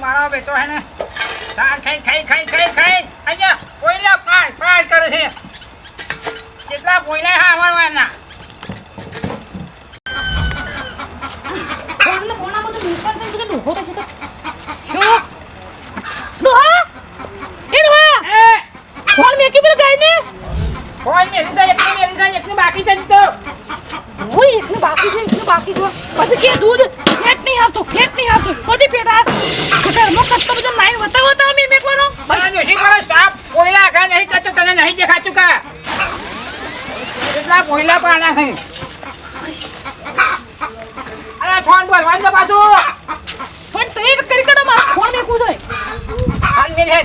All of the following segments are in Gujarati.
મારા બેઠો હે ને. તાર ખાઈ ખાઈ ખાઈ ખાઈ ખાઈ. અહીંયા કોયલા પાર પાર કરે છે. કેટલા કોયલા હા અમારો એના. શું ડોહા એ ડોહા એ ફોન મેકી પેલા ગાયને કોઈ મેલી જાય એકની મેલી જાય એકની બાકી છે તો ઓય એકને બાકી જો. પછી કે દૂધ ફેટ નહીં આવતો ફેટ નહીં આવતો. પછી પેટા ઘરમાં કચ્છો બધો નાઈન બતાવો તો અમે મેકવાનો. બસ જોશી કરો સ્ટાફ? કોયલા આગળ નહીં કરતો તને નહીં દેખાતું કા એટલા કોયલા પાણા છે? અરે ફોન બોલ વાંચો પાછું. પણ તે કરી કરો મારા ફોન મેકવું જોઈએ ફોન હે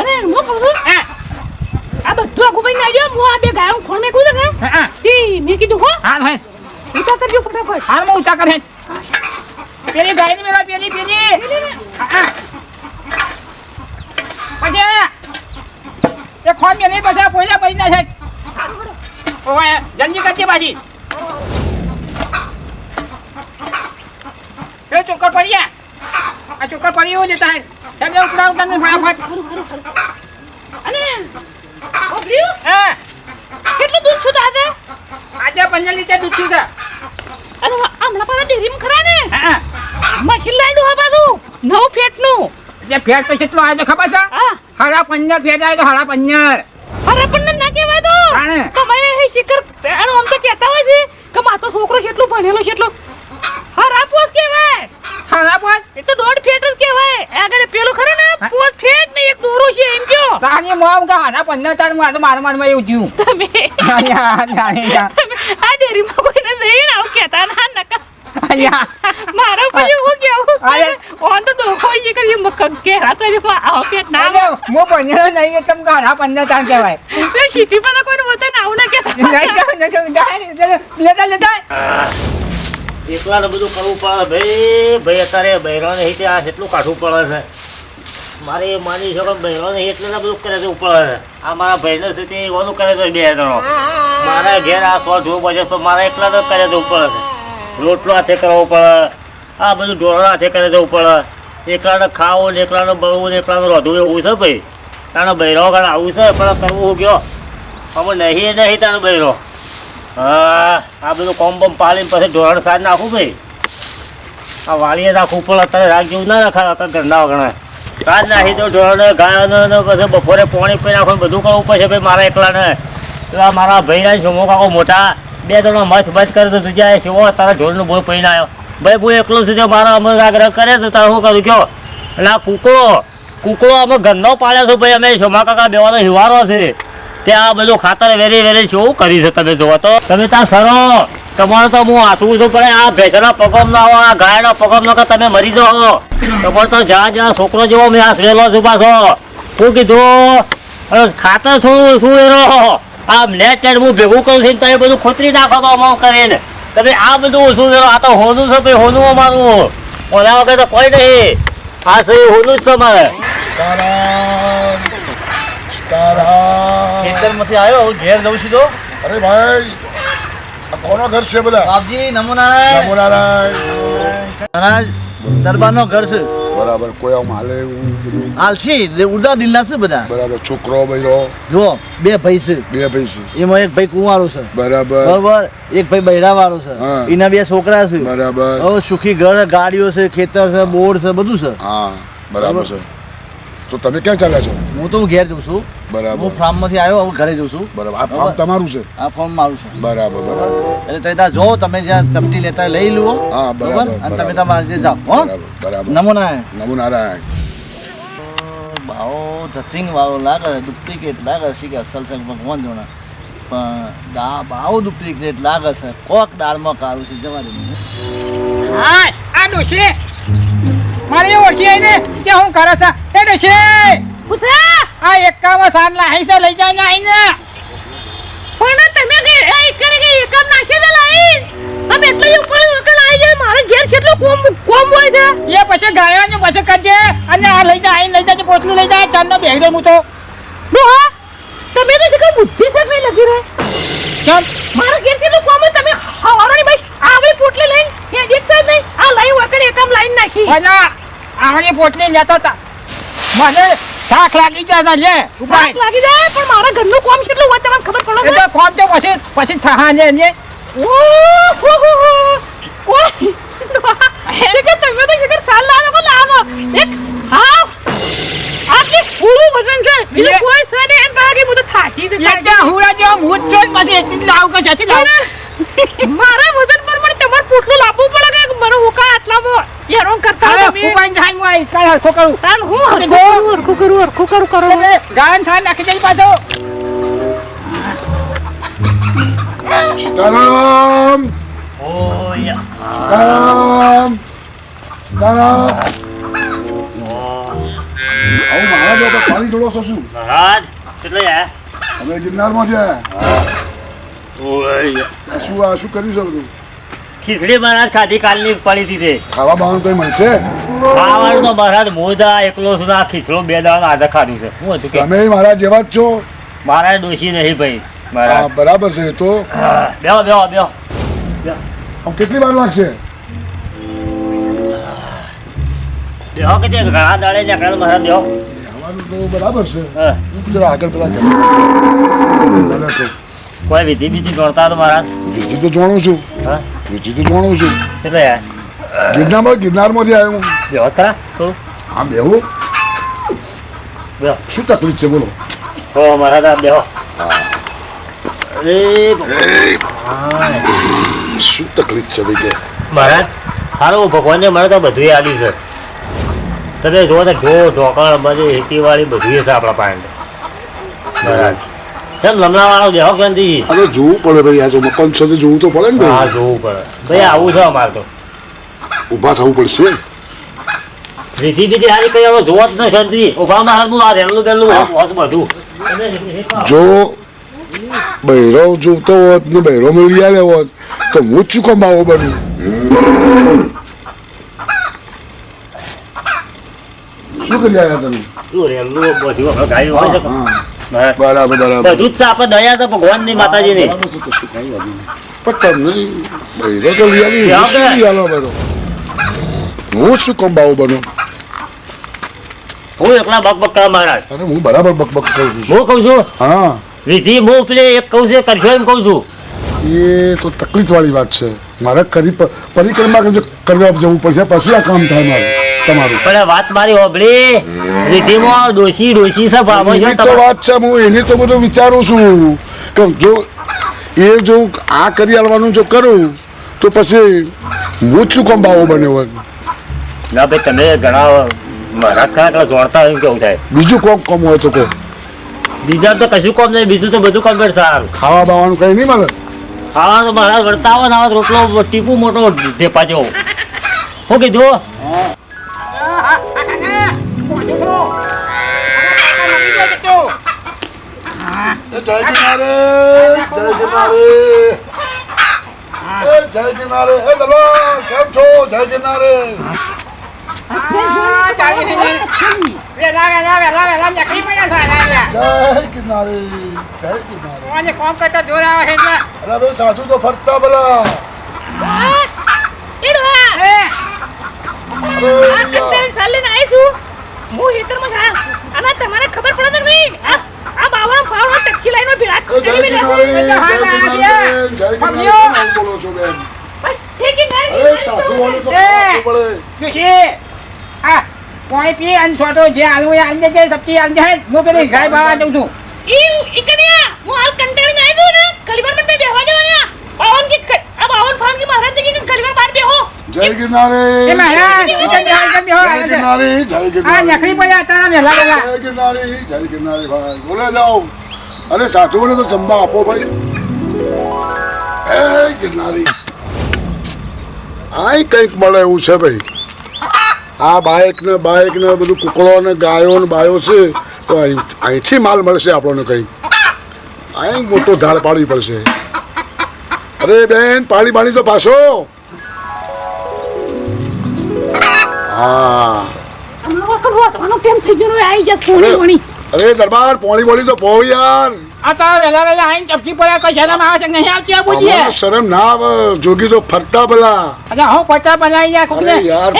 અને હું કહું છું? હા. આ બધું આગું ભાઈ નાડ્યો હું આ બે ગાયો ફોન મેકવું છે ને? હા તે મેં કીધું હો. હા હે ઉતા કરજો ફટાફટ. હાલમાં ઊંચા કરે. પેલી ગાયની મેળા પેલી પેલી. પછી એ ખોન મેલી પછી પોઈલા પડી ના છે ઓય જલ્દી કરજે પાછી. એ ચોક્કર પડી ગયા. આ ચોક્કર પડી એવું જતા હે એટલે ઉપડા ઉપડા ને ફટાફટ. અને ઓબ્રિયો હા. કેટલું દૂધ છું આજે પંદર લીટર દૂધ છે. અને હમણાં પાડા ડેરીમ ખરા ને? હા મશીન લાવ્યું હા પાછું. નવું ફેટનું એટલે ફેટ તો કેટલો આવે છે ખબર છે? હા. હાડા પંદર ફેટ આવે તો હાડા પંદર. અરે પણ ના કહેવાય તો. તમે એ શિખર આનું આમ તો કહેતા હોય છે કે માતો છોકરો છે ભણેલો છે એટલો. હરા પોસ કહેવાય. હરા પોસ? એ તો દોઢ ફેટ જ કહેવાય. આગળ પેલું ખરે ને પોસ ફેટ ને એક દોરો છે એમ કયો. તારી મોમ કા હરા પંદર તાર માર માર મારમાં એવું જીવ તમે અહીંયા અહીંયા તમે આ ડેરીમાં કોઈને નહીં આવું કહેતા ના નકા અહીંયા મારા પછી હું કેવું. ઓન તો કરી મકક કે આવો પેટ ના અરે નહીં એટલે મને પંદર તાર કહેવાય સીટી પર કોઈને વતન આવું ના કહેતા નહીં નહીં નહીં, લેતા લેતા એકલાને બધું કરવું પડે ભાઈ ભાઈ અત્યારે બહેરાને હિતે આ એટલું કાઢવું પડે છે મારે એ માની શકો બહેરાને એટલે ને બધું કરે છે પડે છે આ મારા ભાઈને છે તે ઓનું કરે છે બે જણો મારા ઘેર આ સો જોવું પડે પણ મારા એકલા તો કરે છે ઉપર છે રોટલો હાથે કરવો પડે. આ બધું ઢોરણ હાથે કરે જવું પડે એકલાને ખાવો ને એકલાને બળવું ને એકલાને રોધવું એવું છે ભાઈ. તાણે બહેરો કાળ આવું છે, પણ કરવું હું ગયો અમે નહીં નહીં તારો બહેરો હા, આ બધું કોમ બમ પાલીને પછી ઢોરણ સાજ નાખું ભાઈ. આ વાળીએ રાખવું પણ અત્યારે રાખ જેવું ના અત્યારે ગંદા વગણા સાજ નાખી દો ઢોરણ ગાયોને પછી બપોરે પાણી પી નાખો બધું કરવું પડશે ભાઈ મારા એકલાને. પેલા મારા ભાઈના સુમો કાકો મોટા. બે જણો મચ બચ કરે તો તું જાય શિવો તારા ઢોરનું બોય પીને આવ્યો ભાઈ હું એકલો સુધી મારા અમે આગ્રહ કરે તો તારે શું કરું? કયો? એટલે આ કૂકડો. કૂકડો અમે ઘરનો પાડ્યો છો ભાઈ. અમે શોમા કાકા બેવાનો હિવારો છે. તે આ બધું ખાતર વેરી વેરી શું કરી છે તમે જોવો તો. તમે ત્યાં સરો તમારે તો હું આસવું છું, પણ આ ભેંસના પગમ ના આવો આ ગાયના પગમ ના તમે મરી જાઓ. તમારે તો જ્યાં જ્યાં છોકરો જેવો મેં આસરેલો છું પાછો. શું કીધું? ખાતર થોડું શું એનો? આ નેટ ટેટ હું ભેગું કરું છું તમે બધું ખોતરી નાખો તો અમાઉન્ટ કરીને તમે આ બધું શું છે આ તો હોનું છે ભાઈ હોનું અમારું. ઓલા વગર તો કોઈ નહીં. આ છે હોનું જ છે મારે ખેતરમાંથી આવ્યો? હવે ઘેર જઉં છું તો? અરે ભાઈ આ કોનો ઘર છે બધા? આપજી નમો નારાયણ. નમો નારાયણ દરબારનો ઘર છે. બરાબર કોઈ આમ હાલે એવું બધું આલસી ઉડા દિલના છે બધા. બરાબર છોકરો બૈરો જો બે ભાઈ છે. બે ભાઈ છે. એમાં એક ભાઈ કુંવારો છે. બરાબર. બરાબર? એક ભાઈ બૈરા વાળો છે. એના બે છોકરા છે. બરાબર. હવે સુખી ઘર ગાડીઓ છે ખેતર છે બોર છે બધું છે. હા બરાબર? છે. તો તમે ક્યાં ચાલ્યા છો? હું તો હું ઘેર જઉં છું. બરાબર. હું ફાર્મમાંથી આવ્યો હવે ઘરે જઉં છું. બરાબર. આ ફાર્મ તમારું છે? આ ફોર્મ મારું છે. બરાબર બરાબર. એટલે તમે ત્યાં જો તમે જ્યાં ચપટી લેતા લઈ લો હા, બરાબર, અને તમે તમારા જે જાઓ હો. બરાબર નમોના નમો નારાયણ નમો નારાયણ ભાવો ધથિંગ વાળો લાગે ડુપ્લિકેટ લાગે છે. કે અસલ છે ભગવાન જોણા? પણ દા ભાવ ડુપ્લિકેટ લાગે છે. કોક દાળમાં કાળું છે જવા દે હા આ ડોશી. મારી ઓછી આવીને કે હું કરે છે? એ ડોશી આ એકામાં સાન લાહી છે લઈ જાય ને પણ તમે કે એક કરે કે એકામ નાખી દે લાઈ અમે એટલે ઉપર વકલ આવી જાય મારે ઘેર કેટલો કોમ કોમ હોય છે? એ પછી ગાયો ને પછી કરજે. અને આ લઈ જાય લઈ જાય પોટલું લઈ જાય ચાંદનો બેહી હું? તો ડોહા તમે તો શીખર બુદ્ધિ છે નહીં લગી રહે? ચાલ મારા ઘેર કેટલું કોમ હોય તમે હવારોની ભાઈ આવડી પોટલી લઈને એ દેખતા નહીં. આ લાઈન વગર એકામ લાઈન નાખી. ઓલા આવડી પોટલી લેતો તા મને થાક લાગી જાય છે લે ઉપાય થાક લાગી જાય પણ મારા ઘરનું કામ કેટલું હોય તમને ખબર પડે એ તો કોમ તો પછી પછી થહા ને ને ઓહોહો. કોઈ ડોહા, શીખર તમે તો શીખર સાલ લાવો કો લાવો એક હા આટલી પૂરું વજન છે બીજું એ- કોઈ છે ને એમ કહે કે હું તો થાકી જ થાકી એકદા હુરા જો હું જ છું પછી એટલી જ લાવું કે જતી લાવું મારા વજન પર મને તમારે પોટલું લાવવું પડે કે મને હુકા આટલામાં હેરાન કરતા અરે તમે ઉપાય થાય હું આઈ કાલ હરખો કરું તાન હું હરખું કરું હરખું કરું હરખું કરું ગાળન થાય નાખી દઈ પાછો. સીતારામ. ઓય સીતારામ. સીતારામ. આવું મારા તો પાણી ઢોળો છો શું? મહારાજ કેટલે યાર અમે ગિરનારમાં છે. શું આ શું કર્યું છે બધું? ખીચડી મહારાજ ખાધી કાલની પડી દીધી ખાવા બાવાનું કઈ મળશે? ખાવાનું મહારાજ મોદા એકલો આ ખીચડો બે દાડા આજે ખાધું છે. હું હતું તમે મારા જેવા જ છો? મારા ડોશી નહીં ભાઈ મારા બરાબર છે તો. બેહો બેહો બેહો. આમ કેટલી વાર લાગશે? બેહો કે તે ઘણા દાડે નીકળે મહારાજ બેહો. બરાબર છે. આગળ પેલા. કોઈ વિધિ બીજી ગણતા તો મહારાજ? વિધિ તો જાણું છું. હા. વિધિ તો જોણું છું. એટલે યાર. ગિરનારમાં ગિરનારમાંથી આવ્યો હું. બેહો ખરા થોડું આમ બેહું. બેહો. શું તકલીફ છે બોલો. હો મહારાજ આ બેહો. અરે ભગવાન. શું તકલીફ છે ભાઈ કે? મહારાજ સારું ભગવાનને મારે તો બધું આલી છે. તમે જુઓ તો ઢો ઢોકળ બધી ખેતીવાડી બધું છે આપણા પાસે બરાબર કેમ લમણાવાળો બેહો ક્યાંથી અરે જોવું પડે ભાઈ આ જો મકાન છે તો જોવું તો પડે ને હા જોવું પડે. ભાઈ આવું છે અમારે તો. ઊભા થવું પડશે. કઈ હવે જોવો જ ન શાંતિ. ઊભા મહારાજ આ રેલું બેલું હોત બધું. જો બૈરો જોતો હોત ને બૈરો મળી આવ્યો હોત તો હું શું કમાવો બન્યું શું કરી આવ્યા તમે? રેલું બધું આપણે ગાયું હોય છે હા, હા. મહારાજ, બરાબર બરાબર. બધું જ આપણે દયા છે ભગવાનની ની માતાજી નહીં. પણ તમને તો લઈ આવી હું શું કમાવો બનો હું એકલા બક બક કરવા મહારાજ. અરે હું બરાબર બકબક કરું છું. હું કહું છું? હા. વિધિ હું પેલે એક કહું છું કરશો એમ કહું છું. એ તો તકલીફ વાળી વાત છે. મારે કરી પરિક્રમા કરવા જવું પડશે. પછી આ કામ થાય મારું તમારું. પણ વાત મારી હોબળી વિધિમાં ડોસી ભાવો છે તો વાત છે હું એની તો બધું વિચારું છું. કે જો એ જો આ કરી આલવાનું જો કરું તો પછી હું જ શું કામ બાવો બન્યો હોય? ના ભાઈ તમે ઘણા ખરા જોડતા હોય એમ કેવું થાય. બીજું કોમ કોમ હોય તો કહો. બીજા તો કશું કોમ નહીં બીજું તો બધું કમ્પ્લીટ સારું. ખાવા બાવાનું કઈ નહીં મળે? ખાવા તો મારા વળતા ને આવા રોટલો ટીપુ મોટો ઢેપા જેવો. શું કીધું? જય કિનારે જય કિનારે. જય કિનારે હે દલવાન કેમ છો? જય કિનારે. સાચું તો ફરતા છું. હું હેતરમાં જા અને તમારે ખબર પડે છે કે નહીં આ આ બાવળા ફાવળા ટક્કી લાઈનો ભેળા કરી બોલો છો બેન? બસ ઠીક છે, ગાડી અરે ગાડી વાળું તો પડે. આ પાણી પી અને છોટો જે આલુ એ આંજે સબકી સબ્જી જાય હું પેલી ગાય બાવા જઉં છું. ઈ ઇકનિયા કન્યા હું હાલ કંટાળીને આવી છું ને કલીબર મને બેહવા દેવાના. બાવન કી આ બાવન ફાર્મ કી મહારાજ કી કલીબર બાર બેહો. જય ગિરનારે. એ મહારાજ બેહો એકમ બેહો જય ગિરનારે જય ગિરનારે આ નખરી પડ્યા તારા વેલા વેલા જય ગિરનારે જય ગિરનારે ભાઈ. બોલે જાઓ. અરે સાચું બોલે તો જમવા આપો ભાઈ. એ ગિરનારી. આય કંઈક મળે એવું છે ભાઈ. આ બાઇક ને બાઇક ને બધું કુકડો ને ગાયો ને બાયો છે તો અહીં- અહીંથી માલ મળશે આપણને કંઈક અહીં મોટો ધાડ પાડવી પડશે. અરે બેન પાણી પાણી તો પાછો. હા. અરે. દરબાર પોણી બોલી તો પો યાર આ તારા વહેલા વહેલા આવીને ચપકી પડે કોઈ શરમ આવે છે નહીં આવતી આ બુજીએ અમારે શરમ ના આવે જોગી તો ફરતા પેલા અચ્છા હું પચાસ બનાવી યા કોકને યાર.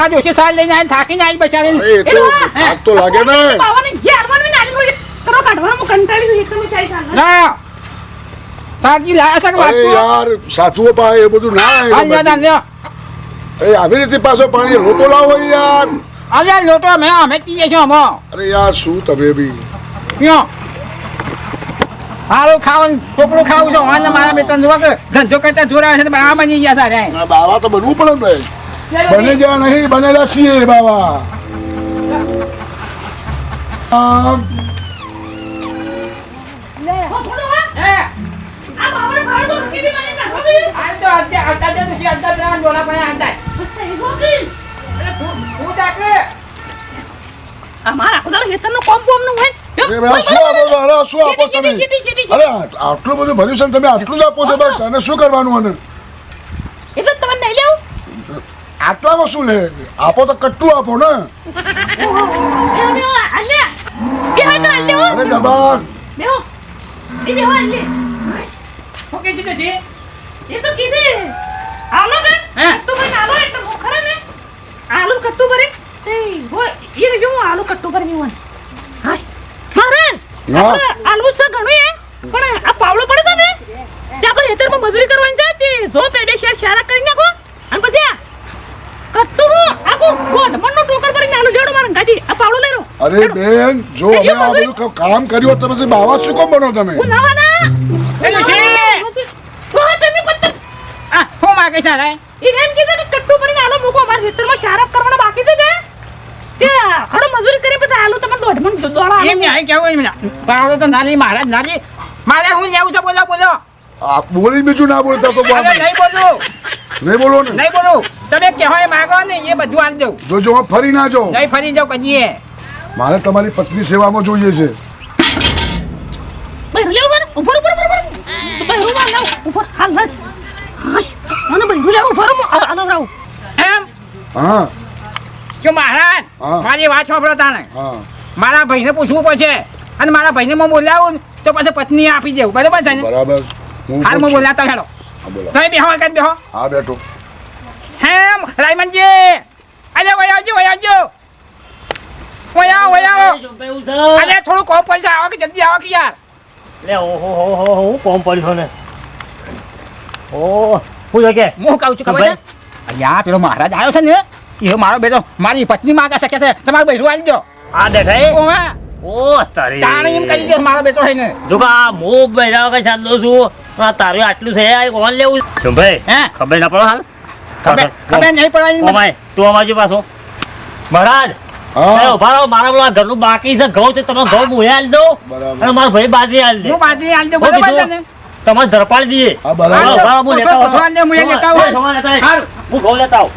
આ દિવસે સાલ લઈને આવીને થાકીને આવી બચારી અરે એ તો થાક તો લાગે ને. બાવાને જે હારવાનું નાની મોટી કરો કાઢવાનું હું કંટાળી ગઈ એકદમ ચાઈ ખાવાનું. ના. સાચી લાયા છે કે યાર સાચું પા એ બધું ના હાલ આવે લ્યો. અરે આવી રીતે પાછો પાણી લોટો લાવો યાર. આજે લોટો અમે અમે પીએ છીએ અમો અરે યાર શું તમે બી? પીઓ હારું ખાવાનું ચોપડું ખાવું છે વાંધો મારા મિત્ર જોવા કે ધંધો કરતા જોરા છે આ બની ગયા સારા ના બાવા તો બનવું પડે ને ભાઈ. બને જ્યાં નહીં બનેલા છીએ બાવા. અમારા કોમ બોમનું હોય. શું આપો અરે શું આપો તમે. અરે આટલું બધું ભર્યું છે તમે આટલું જ આપો છો બસ અને શું કરવાનું અને એટલે તમને નહીં લેવું? આટલામાં શું લે આપો તો કટ્ટું આપો ને. અરે જી એ તો કીધે. આલો ને. હે? કટ્ટુ ભરીને આલો એટલે હું ને. આલુ કટ્ટુ ભરે આલુ કટ્ટુ ભરે હોય. હા. આપણે આલુ છે ઘણું એ. પણ આ પાવડો પડે છે ને? તે આપણે ખેતરમાં મજૂરી કરવાની છે તે. જો બે બે શેર સારા કરી નાખો. અને પછી કટ્ટુ હું આખું ગોઢમણનું ટોકર ભરીને આલુ. લેવડો મારા ગાજી આ પાવડો લેરો અરે બેન જો અમે આ બધું કામ કર્યું તો પછી બાવા શું કોમ બનો તમે? હું નવા ના એટલે છે. તમે આ હું માગે છે રે ઈ રેમ કીધું કે કટ્ટુ આલો મૂકો. મારા ખેતરમાં શારપ કરવાનો બાકી છે કે હડો મજૂરી કરી પછી આલુ તમે દોઢ મણ દોડા એમ નહીં કેવું એમ ના પાવડો તો નાલી મહારાજ નાલી. મારે હું લેવું છે બોલો બોલો. આ બોલી બીજું ના બોલતા તો બાપ નહીં બોલું. નહીં બોલો ને. નહીં બોલું. તમે કહેવો એ માગો ને એ બધું આલ દઉં. જો જો ફરી ના જો નહીં ફરી જાવ કજીએ. મારે તમારી પત્ની સેવામાં જોઈએ છે. બૈરું લેવું ઉપર ઉપર ઉપર ઉપર બૈરું માં લાવ. ઉપર હાલ હાલ. મને બૈરું લેવું ઉપર આલો રાવ એમ? હા. જો મહારાજ મારી વાત સાંભળો તાને મારા ભાઈને પૂછવું પડશે અને મારા ભાઈને હું બોલાવું ને તો પછી પત્ની આપી દેવું. બરાબર છે બરાબર. હાલ હું બોલાતા હેડો. તમે બેહો એક બેહો. હા બેઠો. હેમ રાયમનજી. અરે વય આવજો વય આવજો. વય આવો અરે થોડું કોમ પૈસા આવો કે જલ્દી આવો કે યાર. લે ઓહો હો હો હું કોમ પડ્યો ને? ઓ હું કે હું કહું છું ખબર છે? અહીંયા પેલો મહારાજ આવ્યો છે ને એ મારો બેટો મારી પત્ની માંગે શકે છે તમારે બેઠું આવી દો. આ દેખાય? ઓ હા. ઓ તારી. તાણે એમ કહી દે મારો બેટો હે ને જો કે મો બૈરા વગર ચાલતો છું? આ તારું આટલું છે આ કોણ લેવું શું ભાઈ હે? ખબર ના પડો હાલ? ખબર ખબર નહીં પડવાની ઓ ભાઈ તું આ પાછો. મહારાજ હા. મારા પેલા ઘરનું બાકી છે ઘઉં છે તમે ઘઉં મુએ આલી દો. અને મારો ભાઈ બાજરી આલી દે. હું બાજરી આલી દઉં બરાબર છે તમારે ધરપાડી દઈએ. હા હા. હું લેતા હું લેતા. હું ઘઉં લેતા આવું.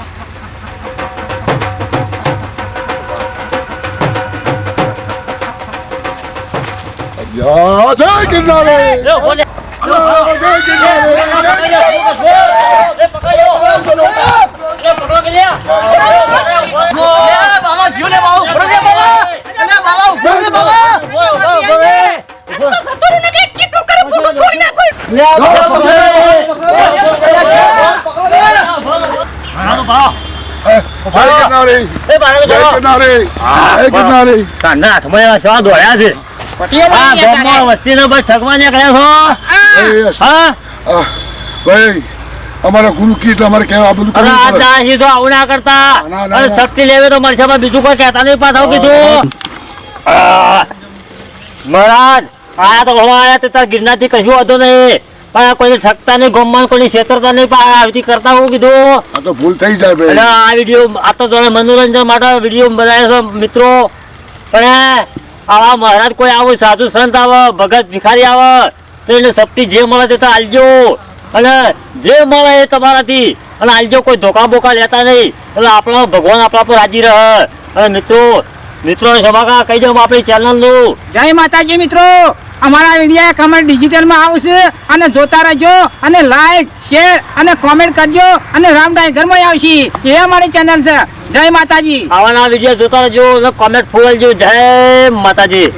યા જય ગિરનારે લે, ઊભો લે. યા, જય ગિરનારે જય ગિરનારે. એ પકડ્યો. એ પકડો કે લે. બાબા શું લે બાબા ઊભો રે બાબા અલે બાબા ઊભો રે બાબા ઊભો, ઊભો, ઊભો રે. ઊભો. થતો ને કે કેટલું કરે પૂરું છોડી નાખો લે હાલો, ભાળો. જય ગિરનારે જય. ગિરનારે જય ગિરનારે કાંડા હાથમાં એવા શા દોડ્યા છે આ ગામમાં તારે. બસ ઠગવા નીકળ્યા છો? હા. ભાઈ અમારા ગુરુ કી એટલે અમારે કહેવા આ બધું અરે આ પડે. તો આવું ના કરતા. ના, ના, અને ના. શક્તિ લેવે તો મળશે બીજું કોઈ કહેતા નહીં પાછા કીધું. મહારાજ આયા તો ઘણો આયા તે તાર ગિરનારથી કશું હતો નહીં. પણ આ કોઈને ઠગતા નહીં ગમમાં કોઈને છેતરતા નહીં પણ આવી કરતા હું કીધું. આ તો ભૂલ થઈ જાય ભાઈ. આ વીડિયો આ તો જોડે મનોરંજન માટે વીડિયો બનાવ્યો છે મિત્રો. પણ આવા મહારાજ કોઈ આવે, સાધુ સંત આવે, ભગત ભિખારી આવે, તો એને શક્તિ જે મળે તે તો આલજો. અને જે મળે એ તમારાથી. અને આલજો, કોઈ ધોકા બોકા લેતા નહીં. એટલે આપણા ભગવાન આપણા પર રાજી રહે. અને મિત્રો મિત્રોને સમાગા કહી દઉં આપણી ચેનલનું જય માતાજી મિત્રો. અમારા વીડિયો કમેન્ટ ડિજિટલમાં આવશે અને જોતા રહેજો અને લાઈક શેર અને કોમેન્ટ કરજો અને રામ ઘરમાં આવશે. એ અમારી ચેનલ છે. જય માતાજી. આવાના વીડિયો જોતા રહેજો કોમેન્ટ ફોલજો જય માતાજી.